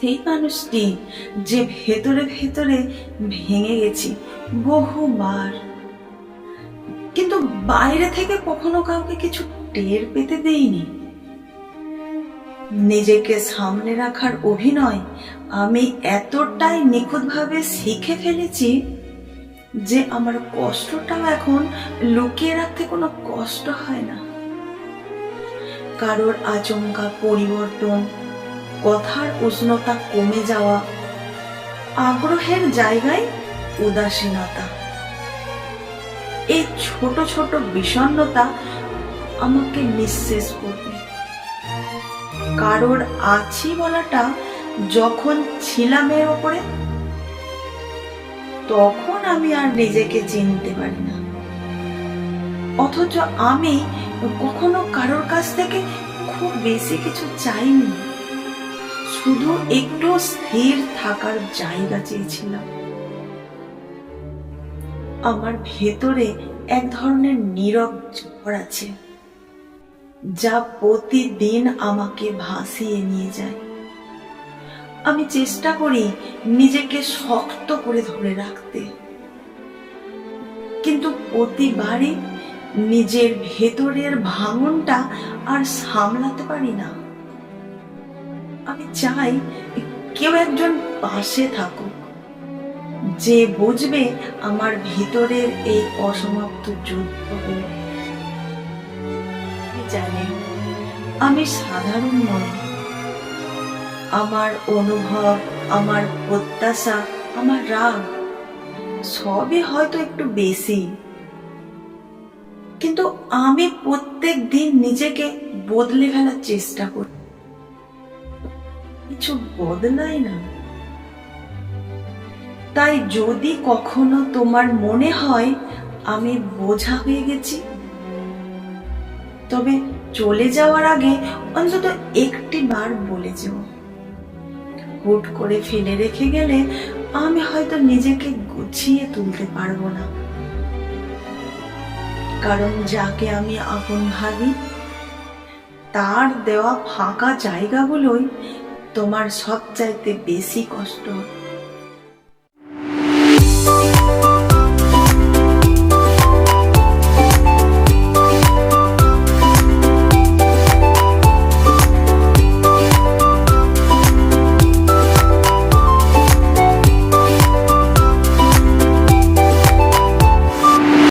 সেই মানুষটি যে ভেতরে ভেতরে ভেঙে গেছি বহুবার। কিন্তু বাইরে থেকে কখনো কাউকে কিছু টের পেতে দেইনি নিজেকে সামনে রাখার অভিনয় আমি এতটাই নিখুঁতভাবে শিখে ফেলেছি যে আমার কষ্টটাও এখন লুকিয়ে রাখতে কোনো কষ্ট হয় না। কারোর আচমকা পরিবর্তন কথার উষ্ণতা কমে যাওয়া, আগ্রহের জায়গায় উদাসীনতা। এই ছোট ছোট বিষণ্ণতা আমাকে নিঃশেষ করবে। কারোর আছি বলাটা যখন ছিলামের ওপরে, তখন আমি আর নিজেকে চিনতে পারি না। অথচ আমি কখনো কারোর কাছ থেকে খুব বেশি কিছু চাইনি। শুধু একটু স্থির থাকার জায়গা চেয়েছিলাম। আমার ভেতরে এক ধরনের নীরব ঝড় আছে, যা প্রতিদিন আমাকে ভাসিয়ে নিয়ে যায়। আমি চেষ্টা করি নিজেকে শক্ত করে ধরে রাখতে, কিন্তু প্রতিবারই নিজের ভেতরের ভাঙনটা আর সামলাতে পারি না। আমি চাই কেউ একজন পাশে থাকুক। যে বুঝবে আমার ভিতরের এই অসমাপ্ত আমি জানি, আমি সাধারণ নই। আমার অনুভব, আমার প্রত্যাশা, আমার রাগ, সবই হয়তো একটু বেশি। কিন্তু আমি প্রত্যেক দিন নিজেকে বদলে ফেলার চেষ্টা করি। কিছু বদলাই না। তাই যদি কখনো তোমার মনে হয় আমি বোঝা হয়ে গেছি, তবে চলে যাওয়ার আগে অন্তত একটি বার বলে যেও। হুট করে ফেলে রেখে গেলে আমি হয়তো নিজেকে গুছিয়ে তুলতে পারব না। কারণ যাকে আমি আপন ভাবি, তার দেওয়া ফাঁকা জায়গাগুলোই তোমার সবচাইতে বেশি কষ্ট